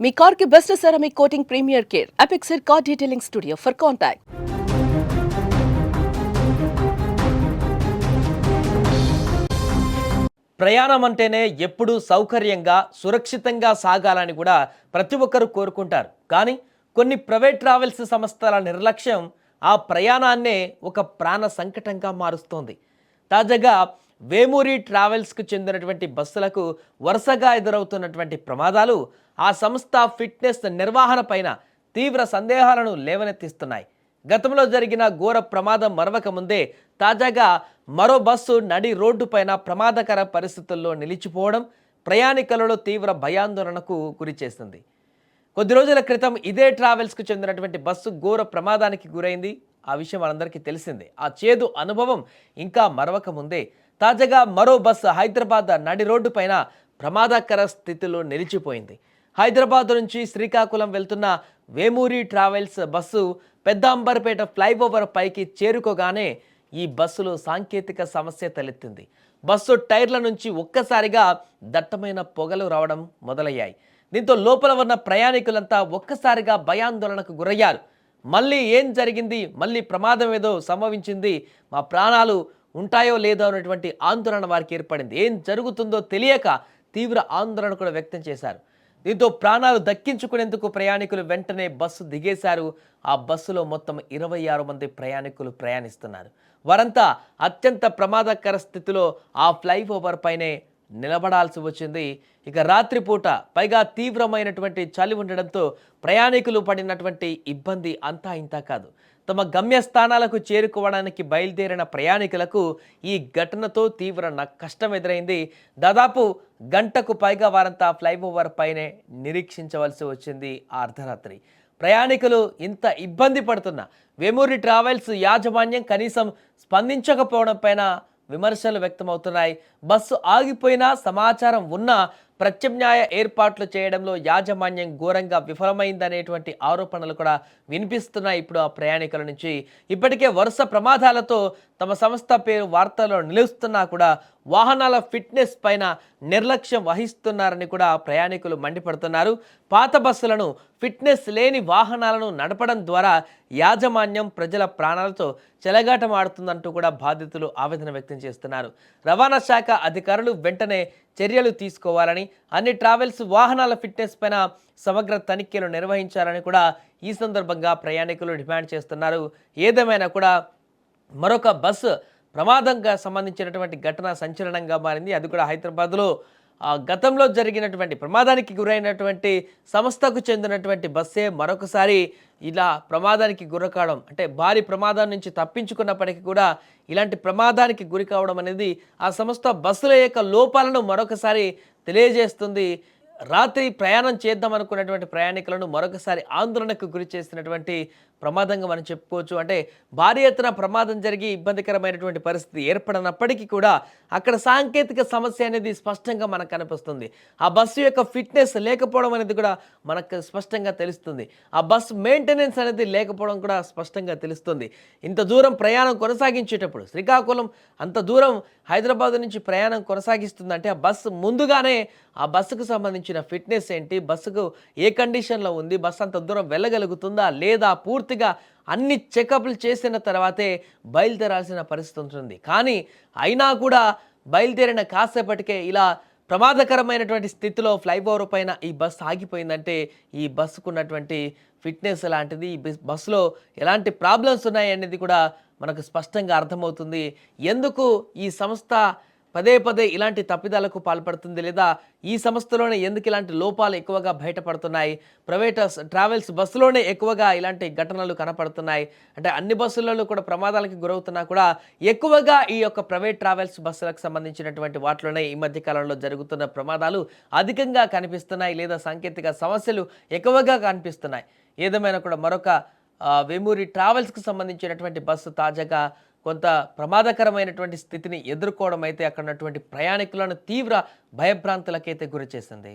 మీ కార్కి best ceramic coating premier care. అపెక్సర్ car detailing studio for contact ప్రయాణం అంటేనే ఎప్పుడూ సౌకర్యంగా సురక్షితంగా సాగాలని కూడా ప్రతి ఒక్కరూ కోరుకుంటారు. కానీ కొన్ని ప్రైవేట్ ట్రావెల్స్ సంస్థల నిర్లక్ష్యం ఆ ప్రయాణాన్నే ఒక ప్రాణ సంకటంగా మారుస్తోంది. తాజాగా వేమూరి ట్రావెల్స్కు చెందినటువంటి బస్సులకు వరుసగా ఎదురవుతున్నటువంటి ప్రమాదాలు ఆ సంస్థ ఫిట్నెస్ నిర్వహణ పైన తీవ్ర సందేహాలను లేవనెత్తిస్తున్నాయి. గతంలో జరిగిన ఘోర ప్రమాదం మరవక ముందే తాజాగా మరో బస్సు నడి రోడ్డుపైన ప్రమాదకర పరిస్థితుల్లో నిలిచిపోవడం ప్రయాణికులలో తీవ్ర భయాందోళనకు గురిచేసింది కొద్ది రోజుల క్రితం ఇదే ట్రావెల్స్కు చెందినటువంటి బస్సు ఘోర ప్రమాదానికి గురైంది. ఆ విషయం మనందరికీ తెలిసిందే. ఆ చేదు అనుభవం ఇంకా మరవక ముందే తాజాగా మరో బస్సు హైదరాబాద్ నడి రోడ్డు పైన ప్రమాదకర స్థితిలో నిలిచిపోయింది. హైదరాబాద్ నుంచి శ్రీకాకుళం వెళ్తున్న Vemuri travels bus Peddamberpet flyover పైకి చేరుకోగానే ఈ బస్సులో సాంకేతిక సమస్య తలెత్తింది. బస్సు టైర్ల నుంచి ఒక్కసారిగా దట్టమైన పొగలు రావడం మొదలయ్యాయి. దీంతో లోపల ఉన్న ప్రయాణికులంతా ఒక్కసారిగా భయాందోళనకు గురయ్యారు. మళ్ళీ ఏం జరిగింది? మళ్ళీ ప్రమాదం ఏదో సంభవించింది? మా ప్రాణాలు ఉంటాయో లేదో అనేటువంటి ఆందోళన వారికి ఏర్పడింది. ఏం జరుగుతుందో తెలియక తీవ్ర ఆందోళన కూడా వ్యక్తం చేశారు. దీంతో ప్రాణాలు దక్కించుకునేందుకు ప్రయాణికులు వెంటనే బస్సు దిగేశారు. ఆ బస్సులో మొత్తం ఇరవై ఆరు మంది ప్రయాణికులు ప్రయాణిస్తున్నారు. వారంతా అత్యంత ప్రమాదకర స్థితిలో ఆ ఫ్లైఓవర్ పైనే నిలబడాల్సి వచ్చింది. ఇక రాత్రిపూట పైగా తీవ్రమైనటువంటి చలి ఉండడంతో ప్రయాణికులు పడినటువంటి ఇబ్బంది అంతా ఇంతా కాదు. తమ గమ్యస్థానాలకు చేరుకోవడానికి బయలుదేరిన ప్రయాణికులకు ఈ ఘటనతో తీవ్ర న- కష్టం ఎదురైంది. దాదాపు గంటకు పైగా వారంతా ఫ్లైఓవర్ పైనే నిరీక్షించవలసి వచ్చింది ఆ అర్ధరాత్రి. ప్రయాణికులు ఇంత ఇబ్బంది పడుతున్న. వేమూరి ట్రావెల్స్ యాజమాన్యం కనీసం స్పందించకపోవడం పైన విమర్శలు వ్యక్తమవుతున్నాయి. బస్సు ఆగిపోయినా సమాచారం ఉన్నా ప్రత్యామ్నాయ ఏర్పాట్లు చేయడంలో యాజమాన్యం ఘోరంగా విఫలమైందనేటువంటి ఆరోపణలు కూడా వినిపిస్తున్నాయి ఇప్పుడు ఆ ప్రయాణికుల నుంచి. ఇప్పటికే వరుస ప్రమాదాలతో తమ సంస్థ పేరు వార్తల్లో నిలుస్తున్నా కూడా వాహనాల ఫిట్నెస్ పైన నిర్లక్ష్యం వహిస్తున్నారని కూడా ప్రయాణికులు మండిపడుతున్నారు. పాత బస్సులను ఫిట్నెస్ లేని వాహనాలను నడపడం ద్వారా యాజమాన్యం ప్రజల ప్రాణాలతో చెలగాటమాడుతుందంటూ కూడా బాధితులు ఆవేదన వ్యక్తం చేస్తున్నారు. రవాణా శాఖ అధికారులు వెంటనే చర్యలు తీసుకోవాలని అన్ని ట్రావెల్స్ వాహనాల ఫిట్నెస్ పైన సమగ్ర తనిఖీలు నిర్వహించాలని కూడా ఈ సందర్భంగా ప్రయాణికులు డిమాండ్ చేస్తున్నారు. ఏదేమైనా కూడా మరొక బస్సు ప్రమాదంగా సంబంధించినటువంటి ఘటన సంచలనంగా మారింది. అది కూడా హైదరాబాద్లో ఆ, గతంలో జరిగినటువంటి ప్రమాదానికి గురైనటువంటి సంస్థకు చెందినటువంటి బస్సే మరొకసారి ఇలా ప్రమాదానికి గురకావడం అంటే భారీ ప్రమాదం నుంచి తప్పించుకున్నప్పటికీ కూడా ఇలాంటి ప్రమాదానికి గురి కావడం అనేది ఆ సంస్థ బస్సుల యొక్క లోపాలను మరొకసారి తెలియజేస్తుంది. రాత్రి ప్రయాణం చేద్దాం అనుకున్నటువంటి ప్రయాణికులను మరొకసారి ఆందోళనకు గురి చేసినటువంటి ప్రమాదంగా మనం చెప్పుకోవచ్చు. అంటే భారీ ఎత్తున ప్రమాదం జరిగి ఇబ్బందికరమైనటువంటి పరిస్థితి ఏర్పడినప్పటికీ కూడా అక్కడ సాంకేతిక సమస్య అనేది స్పష్టంగా మనకు కనిపిస్తుంది. ఆ బస్సు యొక్క ఫిట్నెస్ లేకపోవడం అనేది కూడా మనకు స్పష్టంగా తెలుస్తుంది. ఆ బస్సు మెయింటెనెన్స్ అనేది లేకపోవడం కూడా స్పష్టంగా తెలుస్తుంది. ఇంత దూరం ప్రయాణం కొనసాగించేటప్పుడు శ్రీకాకుళం అంత దూరం హైదరాబాద్ నుంచి ప్రయాణం కొనసాగిస్తుందంటే ఆ బస్సు ముందుగానే ఆ బస్సుకు సంబంధించిన ఫిట్నెస్ ఏంటి? బస్సుకు ఏ కండిషన్లో ఉంది? బస్సు అంత దూరం వెళ్ళగలుగుతుందా? లేదా పూర్తి పూర్తిగా అన్ని చెకప్లు చేసిన తర్వాతే బయలుదేరాల్సిన పరిస్థితి ఉంటుంది. కానీ అయినా కూడా బయలుదేరిన కాసేపటికే ఇలా ప్రమాదకరమైనటువంటి స్థితిలో ఫ్లైఓవర్ పైన ఈ బస్సు ఆగిపోయిందంటే ఈ బస్సుకు ఉన్నటువంటి ఫిట్నెస్ ఎలాంటిది ఈ బస్- బస్సులో ఎలాంటి ప్రాబ్లమ్స్ ఉన్నాయి అనేది కూడా మనకు స్పష్టంగా అర్థమవుతుంది. ఎందుకు ఈ సంస్థ పదే పదే ఇలాంటి తప్పిదాలకు పాల్పడుతుంది లేదా ఈ సంస్థలోనే ఎందుకు ఇలాంటి లోపాలు ఎక్కువగా బయటపడుతున్నాయి? ప్రైవేట్ ట్రావెల్స్ బస్సులోనే ఎక్కువగా ఇలాంటి ఘటనలు కనపడుతున్నాయి. అంటే అన్ని బస్సులలో కూడా ప్రమాదాలకు గురవుతున్నా కూడా ఎక్కువగా ఈ యొక్క ప్రైవేట్ ట్రావెల్స్ బస్సులకు సంబంధించినటువంటి వాటిలోనే ఈ మధ్య కాలంలో జరుగుతున్న ప్రమాదాలు అధికంగా కనిపిస్తున్నాయి లేదా సాంకేతిక సమస్యలు ఎక్కువగా కనిపిస్తున్నాయి. ఏదేమైనా కూడా మరొక వేమూరి ట్రావెల్స్కి సంబంధించినటువంటి బస్సు తాజాగా కొంత ప్రమాదకరమైనటువంటి స్థితిని ఎదుర్కోవడం అయితే అక్కడ ఉన్నటువంటి ప్రయాణికులను తీవ్ర భయభ్రాంతులకైతే గురి చేసింది.